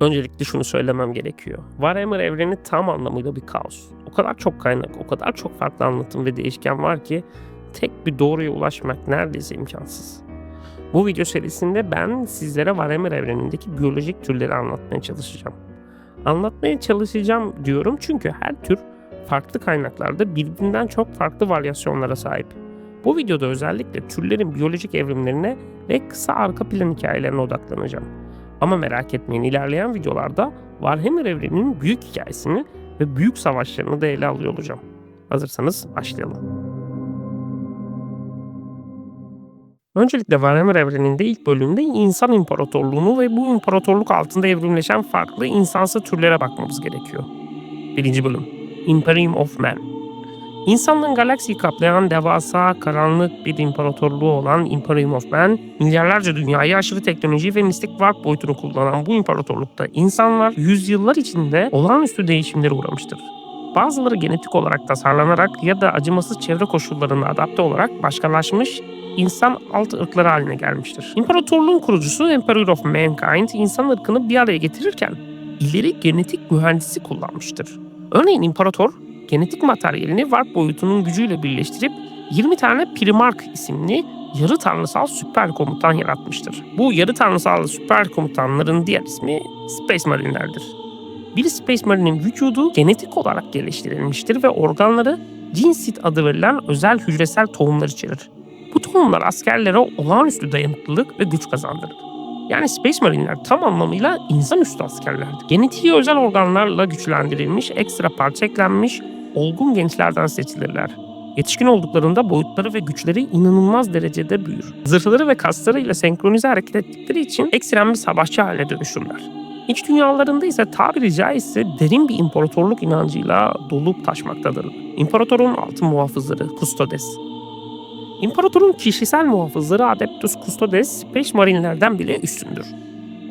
Öncelikle şunu söylemem gerekiyor. Warhammer evreni tam anlamıyla bir kaos. O kadar çok kaynak, o kadar çok farklı anlatım ve değişken var ki tek bir doğruya ulaşmak neredeyse imkansız. Bu video serisinde ben sizlere Warhammer evrenindeki biyolojik türleri anlatmaya çalışacağım. Anlatmaya çalışacağım diyorum çünkü her tür farklı kaynaklarda birbirinden çok farklı varyasyonlara sahip. Bu videoda özellikle türlerin biyolojik evrimlerine ve kısa arka plan hikayelerine odaklanacağım. Ama merak etmeyin ilerleyen videolarda Warhammer evreninin büyük hikayesini ve büyük savaşlarını da ele alıyor olacağım. Hazırsanız başlayalım. Öncelikle Warhammer evreninde ilk bölümde insan imparatorluğunu ve bu imparatorluk altında evrimleşen farklı insansı türlere bakmamız gerekiyor. Birinci bölüm Imperium of Man İnsanlığın galaksiyi kaplayan devasa, karanlık bir imparatorluğu olan Imperium of Man, milyarlarca dünyayı aşırı teknoloji ve mistik varlık boyutunu kullanan bu imparatorlukta insanlar yüzyıllar içinde olağanüstü değişimlere uğramıştır. Bazıları genetik olarak tasarlanarak ya da acımasız çevre koşullarına adapte olarak başkalaşmış insan alt ırkları haline gelmiştir. İmparatorluğun kurucusu Emperor of Mankind insan ırkını bir araya getirirken ileri genetik mühendisi kullanmıştır. Örneğin imparator genetik materyalini warp boyutunun gücüyle birleştirip 20 tane Primark isimli yarı tanrısal süper komutan yaratmıştır. Bu yarı tanrısal süper komutanların diğer ismi Space Marine'lerdir. Bir Space Marine'in vücudu genetik olarak geliştirilmiştir ve organları Jinsit adı verilen özel hücresel tohumlar içerir. Bu tohumlar askerlere olağanüstü dayanıklılık ve güç kazandırır. Yani Space Marine'ler tam anlamıyla insanüstü askerlerdi. Genetiği özel organlarla güçlendirilmiş, ekstra parça eklenmiş, olgun gençlerden seçilirler. Yetişkin olduklarında boyutları ve güçleri inanılmaz derecede büyür. Zırhları ve kaslarıyla senkronize hareket ettikleri için ekstrem bir savaşçı haline dönüşürler. İç dünyalarında ise tabiri caizse derin bir imparatorluk inancıyla dolup taşmaktadırlar. İmparatorun altın muhafızları, Custodes. İmparatorun kişisel muhafızları Adeptus Custodes, Space Marine'lerden bile üstündür.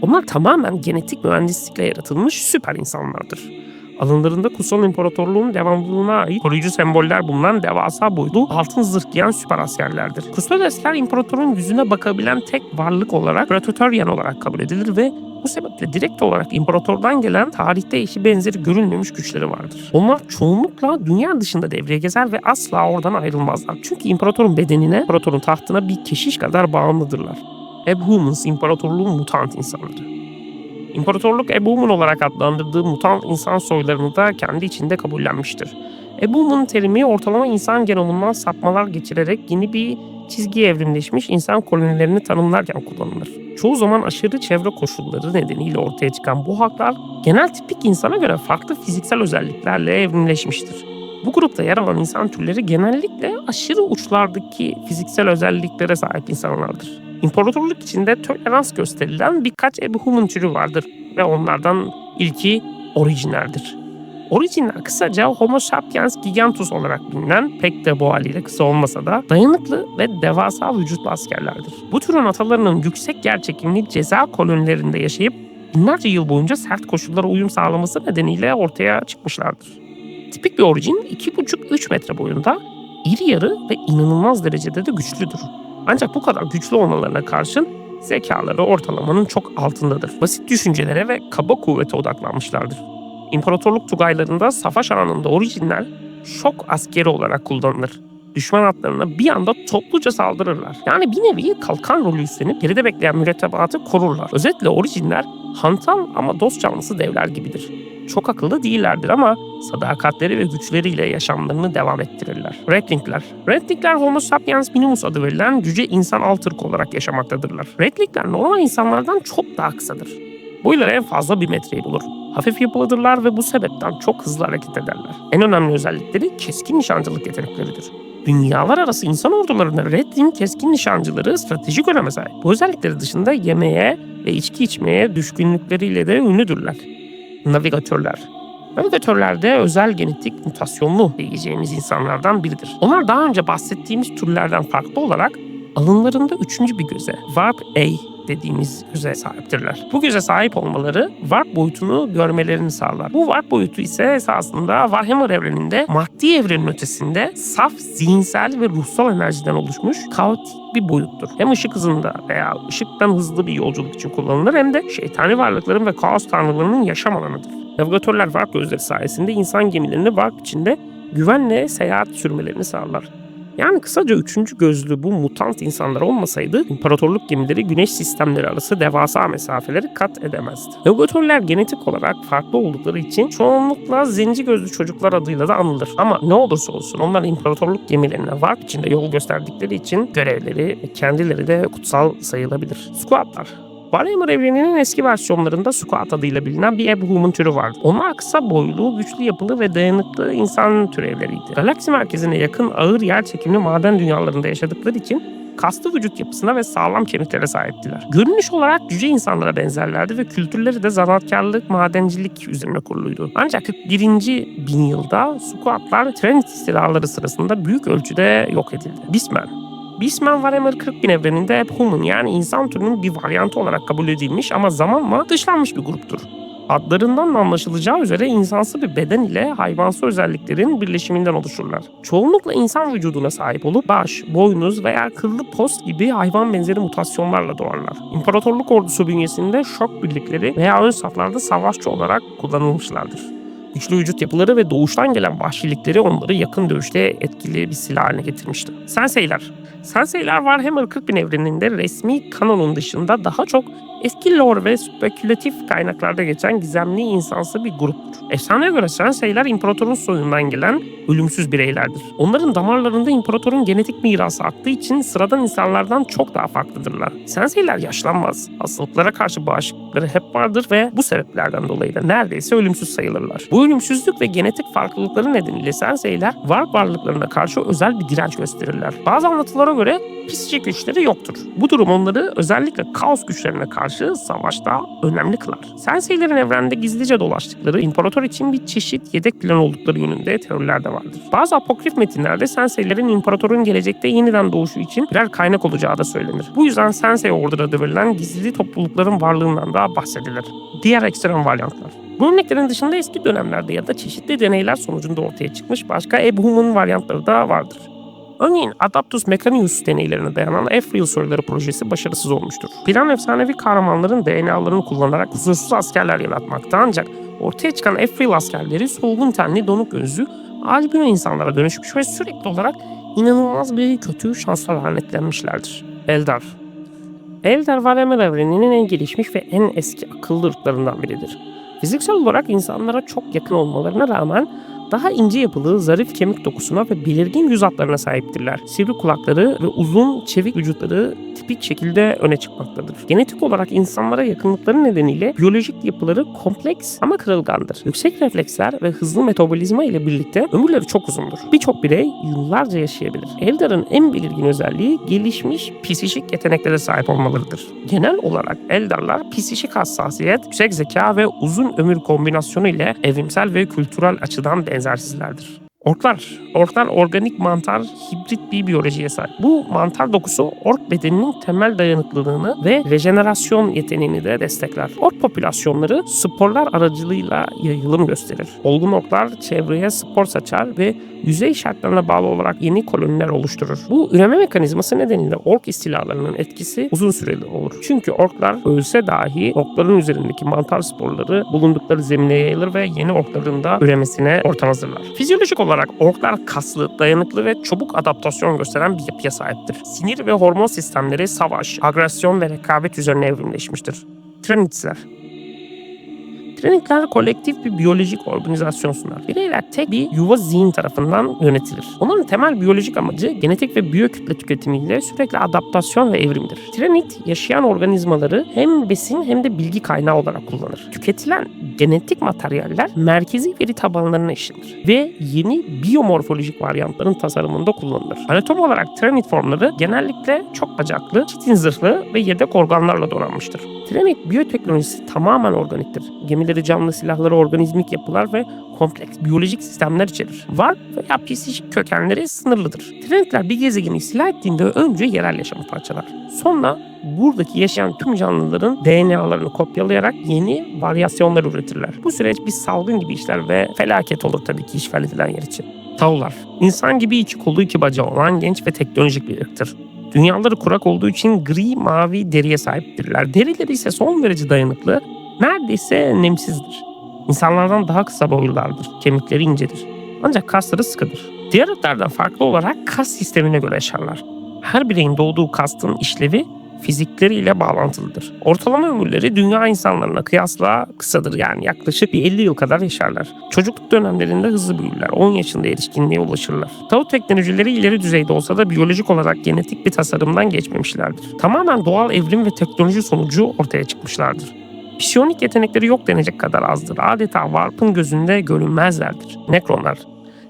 Onlar tamamen genetik mühendislikle yaratılmış süper insanlardır. Alınlarında Kutsal İmparatorluğun devamlılığına ait koruyucu semboller bulunan devasa boylu altın zırh giyen süper askerlerdir. Kustodesler imparatorun yüzüne bakabilen tek varlık olarak Praetorian olarak kabul edilir ve bu sebeple direkt olarak imparatordan gelen tarihte eşi benzeri görülmemiş güçleri vardır. Onlar çoğunlukla dünya dışında devreye gezer ve asla oradan ayrılmazlar. Çünkü imparatorun bedenine, imparatorun tahtına bir keşiş kadar bağımlıdırlar. Abhumans imparatorluğun mutant insanları. İmparatorluk Ebumun olarak adlandırdığı mutant insan soylarını da kendi içinde kabullenmiştir. Ebumun terimi ortalama insan genomundan sapmalar geçirerek yeni bir çizgiye evrimleşmiş insan kolonilerini tanımlarken kullanılır. Çoğu zaman aşırı çevre koşulları nedeniyle ortaya çıkan bu halklar genel tipik insana göre farklı fiziksel özelliklerle evrimleşmiştir. Bu grupta yer alan insan türleri genellikle aşırı uçlardaki fiziksel özelliklere sahip insanlardır. İmparatorluk içinde tolerans gösterilen birkaç Ebuhuman türü vardır ve onlardan ilki orijinlerdir. Orijinler kısaca Homo sapiens gigantus olarak bilinen pek de bu haliyle kısa olmasa da dayanıklı ve devasa vücutlu askerlerdir. Bu türün atalarının yüksek yerçekimli ceza kolonilerinde yaşayıp binlerce yıl boyunca sert koşullara uyum sağlaması nedeniyle ortaya çıkmışlardır. Tipik bir orijin 2,5-3 metre boyunda, iri yarı ve inanılmaz derecede de güçlüdür. Ancak bu kadar güçlü olmalarına karşın zekaları ortalamanın çok altındadır. Basit düşüncelere ve kaba kuvvete odaklanmışlardır. İmparatorluk tugaylarında savaş anında orijinal şok askeri olarak kullanılır. Düşman atlarına bir anda topluca saldırırlar. Yani bir nevi kalkan rolü üstlenip geride bekleyen mürettebatı korurlar. Özetle orijinler hantal ama dost canlısı devler gibidir. Çok akıllı değillerdir ama sadakatleri ve güçleriyle yaşamlarını devam ettirirler. Redlingler. Redlingler Homo sapiens minimus adı verilen cüce insan alt ırk olarak yaşamaktadırlar. Redlingler normal insanlardan çok daha kısadır. Boyları en fazla bir metreyi bulur. Hafif yapılıdırlar ve bu sebepten çok hızlı hareket ederler. En önemli özellikleri keskin nişancılık yetenekleridir. Dünyalar arası insan ordularında Redling keskin nişancıları stratejik öneme sahip. Bu özellikleri dışında yemeğe ve içki içmeye düşkünlükleriyle de ünlüdürler. Navigatörler. Navigatörlerde özel genetik mutasyonlu diyeceğimiz insanlardan biridir. Onlar daha önce bahsettiğimiz türlerden farklı olarak alınlarında üçüncü bir göze, Warp A dediğimiz göze sahiptirler. Bu göze sahip olmaları warp boyutunu görmelerini sağlar. Bu warp boyutu ise esasında Warhammer evreninde maddi evrenin ötesinde saf zihinsel ve ruhsal enerjiden oluşmuş kaotik bir boyuttur. Hem ışık hızında veya ışıktan hızlı bir yolculuk için kullanılır hem de şeytani varlıkların ve kaos tanrılarının yaşam alanıdır. Navigatörler warp gözleri sayesinde insan gemilerini warp içinde güvenle seyahat sürmelerini sağlar. Yani kısaca üçüncü gözlü bu mutant insanlar olmasaydı imparatorluk gemileri güneş sistemleri arası devasa mesafeleri kat edemezdi. Navigatörler genetik olarak farklı oldukları için çoğunlukla zenci gözlü çocuklar adıyla da anılır. Ama ne olursa olsun onlar imparatorluk gemilerine warp içinde yol gösterdikleri için görevleri kendileri de kutsal sayılabilir. Squatlar Warhammer evreninin eski versiyonlarında Squat adıyla bilinen bir Ebhuman türü vardı. Onlar kısa boylu, güçlü yapılı ve dayanıklı insan türevleriydi. Galaksi merkezine yakın ağır yer çekimli maden dünyalarında yaşadıkları için kaslı vücut yapısına ve sağlam kemiklere sahiptiler. Görünüş olarak yüce insanlara benzerlerdi ve kültürleri de zanaatkarlık, madencilik üzerine kuruluydu. Ancak 41. bin yılda Squatlar Trinity istilaları sırasında büyük ölçüde yok edildi. Bisman Beastman Warhammer 40 bin evreninde hep human yani insan türünün bir varyantı olarak kabul edilmiş ama zamanla dışlanmış bir gruptur. Adlarından da anlaşılacağı üzere insansı bir beden ile hayvansı özelliklerin birleşiminden oluşurlar. Çoğunlukla insan vücuduna sahip olup baş, boynuz veya kıllı post gibi hayvan benzeri mutasyonlarla doğarlar. İmparatorluk ordusu bünyesinde şok birlikleri veya ön saflarda savaşçı olarak kullanılmışlardır. Güçlü vücut yapıları ve doğuştan gelen vahşilikleri onları yakın dövüşte etkili bir silah haline getirmişti. Senseiler Senseiler Warhammer 40 bin evreninde resmi kanonun dışında daha çok eski lore ve spekülatif kaynaklarda geçen gizemli insansı bir gruptur. Efsaneye göre Senseiler imparatorun soyundan gelen ölümsüz bireylerdir. Onların damarlarında imparatorun genetik mirası aktığı için sıradan insanlardan çok daha farklıdırlar. Senseiler yaşlanmaz. Hastalıklara karşı bağışıklıkları hep vardır ve bu sebeplerden dolayı da neredeyse ölümsüz sayılırlar. Bu ölümsüzlük ve genetik farklılıkları nedeniyle Senseiler warp varlıklarına karşı özel bir direnç gösterirler. Bazı anlatılara göre psikik güçleri yoktur. Bu durum onları özellikle kaos güçlerine karşı savaşta önemli kılar. Senseilerin evrende gizlice dolaştıkları, imparator için bir çeşit yedek plan oldukları yönünde teoriler de vardır. Bazı apokrif metinlerde Senseilerin imparatorun gelecekte yeniden doğuşu için birer kaynak olacağı da söylenir. Bu yüzden Sensei Order adı verilen gizli toplulukların varlığından da bahsedilir. Diğer ekstrem varyantlar. Bu örneklerin dışında eski dönemlerde ya da çeşitli deneyler sonucunda ortaya çıkmış başka Ebhuman varyantları da vardır. Örneğin Adaptus Mechanicus deneylerine dayanan Efril soruları projesi başarısız olmuştur. Plan efsanevi kahramanların DNA'larını kullanarak kusursuz askerler yaratmakta ancak ortaya çıkan Efril askerleri solgun tenli donuk gözlü albino insanlara dönüşmüş ve sürekli olarak inanılmaz bir kötü şansla lanetlenmişlerdir. Eldar Eldar Warhammer evreninin en gelişmiş ve en eski akıllı ırklarından biridir. Fiziksel olarak insanlara çok yakın olmalarına rağmen daha ince yapılı, zarif kemik dokusuna ve belirgin yüz hatlarına sahiptirler. Sivri kulakları ve uzun, çevik vücutları tipik şekilde öne çıkmaktadır. Genetik olarak insanlara yakınlıkları nedeniyle biyolojik yapıları kompleks ama kırılgandır. Yüksek refleksler ve hızlı metabolizma ile birlikte ömürleri çok uzundur. Birçok birey yıllarca yaşayabilir. Eldar'ın en belirgin özelliği gelişmiş psikik yeteneklere sahip olmalarıdır. Genel olarak Eldarlar psikik hassasiyet, yüksek zeka ve uzun ömür kombinasyonu ile evrimsel ve kültürel açıdan benzersizlerdir. Orklar. Orklar organik mantar hibrit bir biyolojiye sahip. Bu mantar dokusu ork bedeninin temel dayanıklılığını ve rejenerasyon yeteneğini de destekler. Ork popülasyonları sporlar aracılığıyla yayılım gösterir. Olgun orklar çevreye spor saçar ve yüzey şartlarına bağlı olarak yeni koloniler oluşturur. Bu üreme mekanizması nedeniyle ork istilalarının etkisi uzun süreli olur. Çünkü orklar ölse dahi orkların üzerindeki mantar sporları bulundukları zemine yayılır ve yeni orkların da üremesine ortam hazırlar. Fizyolojik olarak orklar kaslı, dayanıklı ve çabuk adaptasyon gösteren bir yapıya sahiptir. Sinir ve hormon sistemleri savaş, agresyon ve rekabet üzerine evrimleşmiştir. Trenitler Trenitler kolektif bir biyolojik organizasyon sunar. Bireyler tek bir yuva zihin tarafından yönetilir. Onların temel biyolojik amacı genetik ve biyokütle tüketimiyle sürekli adaptasyon ve evrimdir. Trenit yaşayan organizmaları hem besin hem de bilgi kaynağı olarak kullanır. Tüketilen genetik materyaller merkezi veri tabanlarına işlenir ve yeni biyomorfolojik varyantların tasarımında kullanılır. Anatom olarak Trenit formları genellikle çok bacaklı, çitin zırhlı ve yedek organlarla donanmıştır. Trenit biyoteknolojisi tamamen organiktir. Gemiler bedenleri, canlı silahları, organizmik yapılar ve kompleks biyolojik sistemler içerir. Var veya psikik kökenleri sınırlıdır. Trendler bir gezegeni istila ettiğinde önce yerel yaşamı parçalar. Sonra buradaki yaşayan tüm canlıların DNA'larını kopyalayarak yeni varyasyonlar üretirler. Bu süreç bir salgın gibi işler ve felaket olur tabii ki işgal edilen yer için. Tavlar, insan gibi iki kolu iki bacağı olan genç ve teknolojik bir ırktır. Dünyaları kurak olduğu için gri mavi deriye sahiptirler. Derileri ise son derece dayanıklı, neredeyse nemsizdir. İnsanlardan daha kısa boylulardır, kemikleri incedir. Ancak kasları sıkıdır. Diğer ırklardan farklı olarak kas sistemine göre yaşarlar. Her bireyin doğduğu kastın işlevi fizikleriyle bağlantılıdır. Ortalama ömürleri dünya insanlarına kıyasla kısadır yani yaklaşık bir 50 yıl kadar yaşarlar. Çocukluk dönemlerinde hızlı büyürler. 10 yaşında erişkinliğe ulaşırlar. Tavuk teknolojileri ileri düzeyde olsa da biyolojik olarak genetik bir tasarımdan geçmemişlerdir. Tamamen doğal evrim ve teknoloji sonucu ortaya çıkmışlardır. Psiyonik yetenekleri yok denecek kadar azdır. Adeta Warp'ın gözünde görünmezlerdir. Nekronlar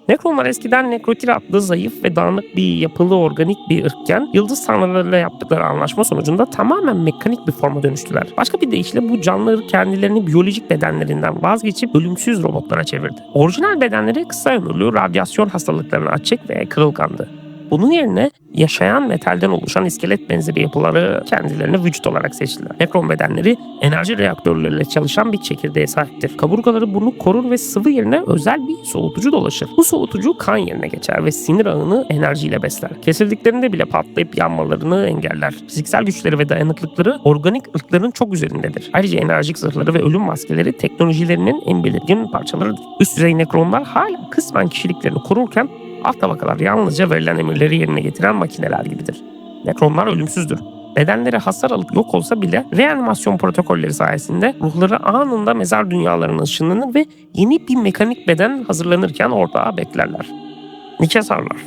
Nekronlar eskiden Nekrotir adlı zayıf ve dağınık bir yapılı organik bir ırkken yıldız tanrılarıyla yaptıkları anlaşma sonucunda tamamen mekanik bir forma dönüştüler. Başka bir deyişle bu canlı ırk kendilerini biyolojik bedenlerinden vazgeçip ölümsüz robotlara çevirdi. Orijinal bedenleri kısa ömürlü radyasyon hastalıklarına açık ve kırılgandı. Bunun yerine yaşayan metalden oluşan iskelet benzeri yapıları kendilerine vücut olarak seçtiler. Nekron bedenleri enerji reaktörleriyle çalışan bir çekirdeğe sahiptir. Kaburgaları bunu korur ve sıvı yerine özel bir soğutucu dolaşır. Bu soğutucu kan yerine geçer ve sinir ağını enerjiyle besler. Kesildiklerinde bile patlayıp yanmalarını engeller. Fiziksel güçleri ve dayanıklıkları organik ırkların çok üzerindedir. Ayrıca enerjik zırhları ve ölüm maskeleri teknolojilerinin en belirgin parçalarıdır. Üst düzey nekronlar hala kısmen kişiliklerini korurken Alt tabakalar yalnızca verilen emirleri yerine getiren makineler gibidir. Nekronlar ölümsüzdür. Bedenleri hasar alıp yok olsa bile reanimasyon protokolleri sayesinde ruhları anında mezar dünyalarına ışınlanır ve yeni bir mekanik beden hazırlanırken orada beklerler. Nikesarlar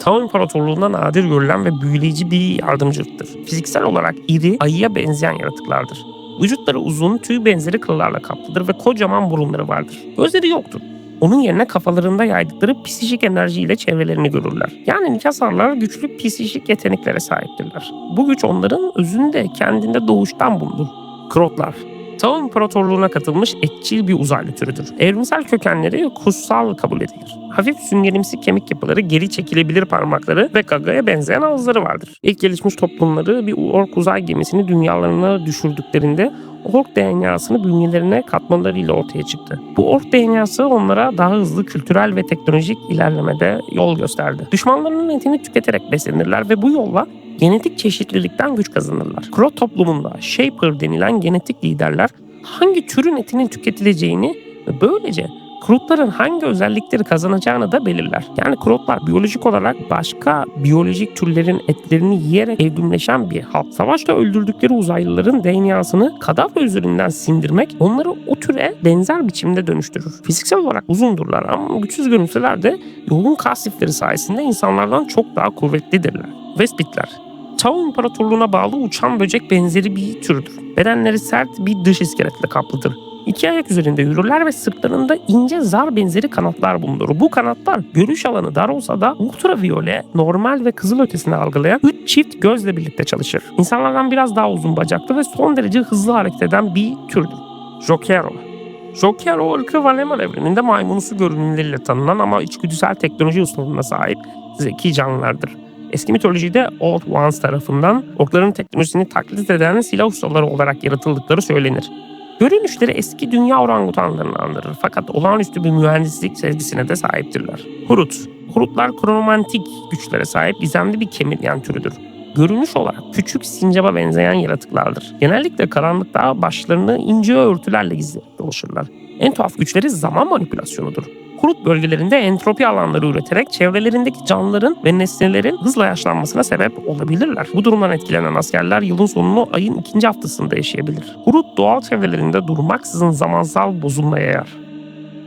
Tao İmparatorluğu'nda nadir görülen ve büyüleyici bir yardımcılıktır. Fiziksel olarak iri, ayıya benzeyen yaratıklardır. Vücutları uzun, tüy benzeri kıllarla kaplıdır ve kocaman burunları vardır. Gözleri yoktur. Onun yerine kafalarında yaydıkları psişik enerjiyle çevrelerini görürler. Yani nikasarlar güçlü psişik yeteneklere sahiptirler. Bu güç onların özünde kendinde doğuştan bulunur. Krotlar Tao İmparatorluğu'na katılmış etçil bir uzaylı türüdür. Evrimsel kökenleri kutsal kabul edilir. Hafif süngerimsi kemik yapıları, geri çekilebilir parmakları ve gagaya benzeyen ağızları vardır. İlk gelişmiş toplumları bir ork uzay gemisini dünyalarına düşürdüklerinde ork DNA'sını bünyelerine katmalarıyla ortaya çıktı. Bu ork DNA'sı onlara daha hızlı kültürel ve teknolojik ilerlemede yol gösterdi. Düşmanlarının etini tüketerek beslenirler ve bu yolla genetik çeşitlilikten güç kazanırlar. Krot toplumunda Shaper denilen genetik liderler hangi türün etinin tüketileceğini ve böylece Krutların hangi özellikleri kazanacağını da belirler. Yani krutlar biyolojik olarak başka biyolojik türlerin etlerini yiyerek evrimleşen bir halk. Savaşta öldürdükleri uzaylıların DNA'sını kadavra üzerinden sindirmek onları o türe benzer biçimde dönüştürür. Fiziksel olarak uzundurlar ama güçsüz görünseler de yoğun kasifleri sayesinde insanlardan çok daha kuvvetlidirler. Vespitler Tao İmparatorluğu'na bağlı uçan böcek benzeri bir türdür. Bedenleri sert bir dış iskeletle kaplıdır. İki ayak üzerinde yürürler ve sırtlarında ince zar benzeri kanatlar bulunur. Bu kanatlar görüş alanı dar olsa da ultraviyole, normal ve kızıl ötesini algılayan 3 çift gözle birlikte çalışır. İnsanlardan biraz daha uzun bacaklı ve son derece hızlı hareket eden bir türdür. Jokero Jokero ırkı Valemar evreninde maymunusu görünümleriyle tanınan ama içgüdüsel teknoloji ustalığına sahip zeki canlılardır. Eski mitolojide Old Ones tarafından orkların teknolojisini taklit eden silah ustaları olarak yaratıldıkları söylenir. Görünüşleri eski dünya orangutanlarını andırır fakat olağanüstü bir mühendislik sezgisine de sahiptirler. Hurut Hurutlar kronomantik güçlere sahip gizemli bir kemirgen türüdür. Görünüş olarak küçük sincaba benzeyen yaratıklardır. Genellikle karanlıkta başlarını ince örtülerle gizleyip dolaşırlar. En tuhaf güçleri zaman manipülasyonudur. Kurut bölgelerinde entropi alanları üreterek çevrelerindeki canlıların ve nesnelerin hızla yaşlanmasına sebep olabilirler. Bu durumdan etkilenen askerler yılın sonunu ayın ikinci haftasında yaşayabilir. Kurut doğal çevrelerinde durmaksızın zamansal bozulma yayar.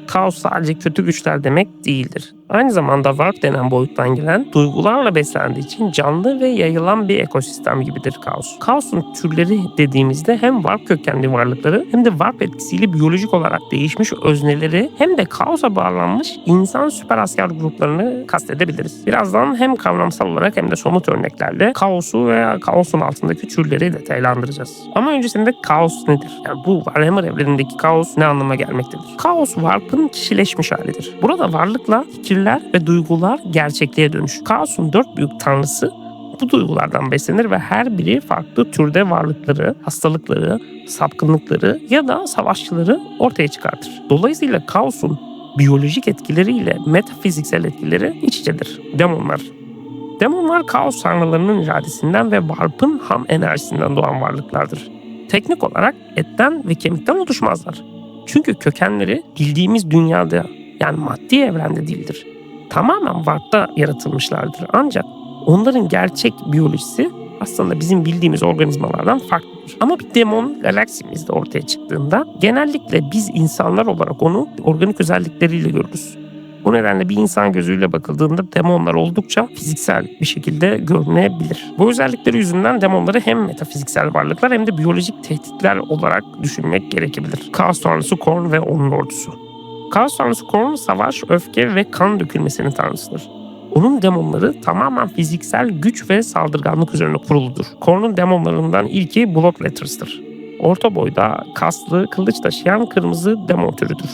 Kaos sadece kötü güçler demek değildir. Aynı zamanda warp denen boyuttan gelen duygularla beslendiği için canlı ve yayılan bir ekosistem gibidir kaos. Kaosun türleri dediğimizde hem warp kökenli varlıkları hem de warp etkisiyle biyolojik olarak değişmiş özneleri hem de kaosa bağlanmış insan süper asker gruplarını kastedebiliriz. Birazdan hem kavramsal olarak hem de somut örneklerle kaosu veya kaosun altındaki türleri detaylandıracağız. Ama öncesinde kaos nedir? Yani bu Warhammer evrenindeki kaos ne anlama gelmektedir? Kaos Warp'ın kişileşmiş halidir. Burada varlıkla fikirler ve duygular gerçekliğe dönüşür. Kaosun dört büyük tanrısı bu duygulardan beslenir ve her biri farklı türde varlıkları, hastalıkları, sapkınlıkları ya da savaşçıları ortaya çıkartır. Dolayısıyla kaosun biyolojik etkileriyle metafiziksel etkileri iç içedir. Demonlar. Demonlar kaos tanrılarının iradesinden ve Warp'ın ham enerjisinden doğan varlıklardır. Teknik olarak etten ve kemikten oluşmazlar. Çünkü kökenleri bildiğimiz dünyada yani maddi evrende değildir. Tamamen Warp'ta yaratılmışlardır. Ancak onların gerçek biyolojisi aslında bizim bildiğimiz organizmalardan farklıdır. Ama bir demon galaksimizde ortaya çıktığında genellikle biz insanlar olarak onu organik özellikleriyle görürüz. Bu nedenle bir insan gözüyle bakıldığında demonlar oldukça fiziksel bir şekilde görünebilir. Bu özellikleri yüzünden demonları hem metafiziksel varlıklar hem de biyolojik tehditler olarak düşünmek gerekebilir. Kaos tanrısı Korn ve onun ordusu. Kaos tanrısı savaş, öfke ve kan dökülmesinin tanrısıdır. Onun demonları tamamen fiziksel güç ve saldırganlık üzerine kuruludur. Korn'un demonlarından ilki Bloodletters'tır. Orta boyda, kaslı, kılıç taşıyan kırmızı demon türüdür.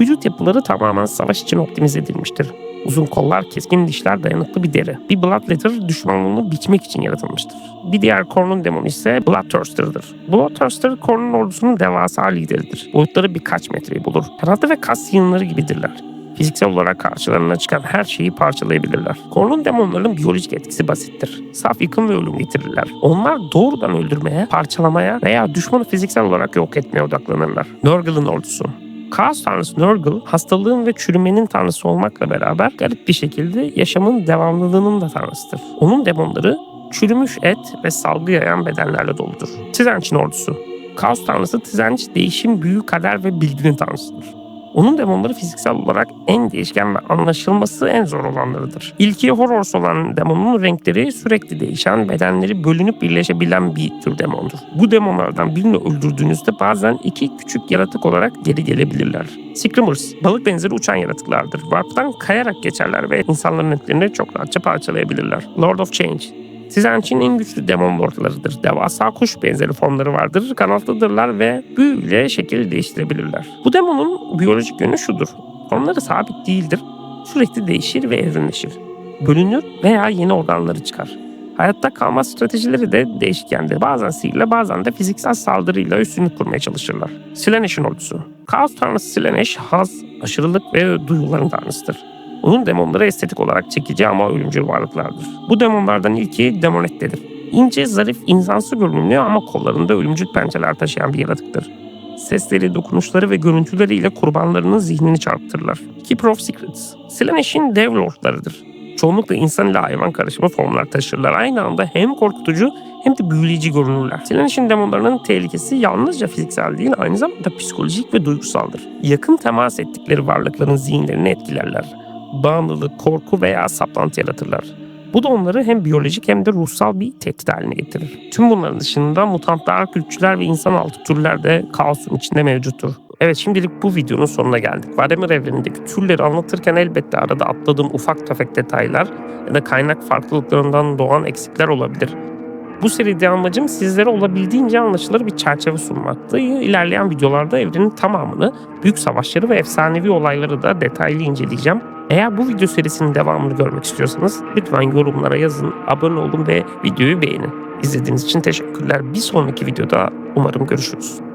Vücut yapıları tamamen savaş için optimize edilmiştir. Uzun kollar, keskin dişler, dayanıklı bir deri. Bir Bloodletter düşmanlığını biçmek için yaratılmıştır. Bir diğer Korn'un demonu ise Bloodthirster'dır. Bloodthirster Korn'un ordusunun devasa lideridir. Boyutları birkaç metreyi bulur. Kanatlı ve kas yığınları gibidirler. Fiziksel olarak karşılarına çıkan her şeyi parçalayabilirler. Korn'un demonlarının biyolojik etkisi basittir. Saf yıkım ve ölüm getirirler. Onlar doğrudan öldürmeye, parçalamaya veya düşmanı fiziksel olarak yok etmeye odaklanırlar. Nurgle'ın ordusu Kaos tanrısı Nurgle, hastalığın ve çürümenin tanrısı olmakla beraber garip bir şekilde yaşamın devamlılığının da tanrısıdır. Onun demonları çürümüş et ve salgı yayan bedenlerle doludur. Tizenç'in ordusu Kaos tanrısı Tizenç değişim, büyü, kader ve bilginin tanrısıdır. Onun demonları fiziksel olarak en değişken ve anlaşılması en zor olanlarıdır. İlki Horrors olan demonun renkleri sürekli değişen, bedenleri bölünüp birleşebilen bir tür demondur. Bu demonlardan birini öldürdüğünüzde bazen iki küçük yaratık olarak geri gelebilirler. Screamers, balık benzeri uçan yaratıklardır. Warp'tan kayarak geçerler ve insanların etlerini çok rahatça parçalayabilirler. Lord of Change, Tizenç'in en güçlü demon lordlarıdır. Devasa kuş benzeri formları vardır. Kanatlıdırlar ve büyüyle şekil değiştirebilirler. Bu demonun biyolojik yönü şudur. Formları sabit değildir. Sürekli değişir ve evrimleşir. Bölünür veya yeni organları çıkar. Hayatta kalma stratejileri de değişkendir. Bazen sihirle bazen de fiziksel saldırıyla üstünlük kurmaya çalışırlar. Silenesh'in ordusu. Kaos tanrısı Silenesh, haz, aşırılık ve duyguların tanrısıdır. Onun demonları estetik olarak çekici ama ölümcül varlıklardır. Bu demonlardan ilki Demonette'dir. İnce, zarif, insansı görünümlü ama kollarında ölümcül pençeler taşıyan bir yaratıktır. Sesleri, dokunuşları ve görüntüleriyle kurbanlarının zihnini çarptırırlar. Keeper of Secrets. Silanesh'in dev lordlarıdır. Çoğunlukla insan ile hayvan karışımı formlar taşırlar. Aynı anda hem korkutucu hem de büyüleyici görünürler. Silanesh'in demonlarının tehlikesi yalnızca fiziksel değil aynı zamanda psikolojik ve duygusaldır. Yakın temas ettikleri varlıkların zihinlerini etkilerler bağımlılık, korku veya saplantı yaratırlar. Bu da onları hem biyolojik hem de ruhsal bir tehdit haline getirir. Tüm bunların dışında mutantlar, kültçüler ve insan altı türler de kaosun içinde mevcuttur. Evet şimdilik bu videonun sonuna geldik. Warhammer evrenindeki türleri anlatırken elbette arada atladığım ufak tefek detaylar ya da kaynak farklılıklarından doğan eksikler olabilir. Bu seride amacım sizlere olabildiğince anlaşılır bir çerçeve sunmaktı. İlerleyen videolarda evrenin tamamını, büyük savaşları ve efsanevi olayları da detaylı inceleyeceğim. Eğer bu video serisinin devamını görmek istiyorsanız lütfen yorumlara yazın, abone olun ve videoyu beğenin. İzlediğiniz için teşekkürler. Bir sonraki videoda umarım görüşürüz.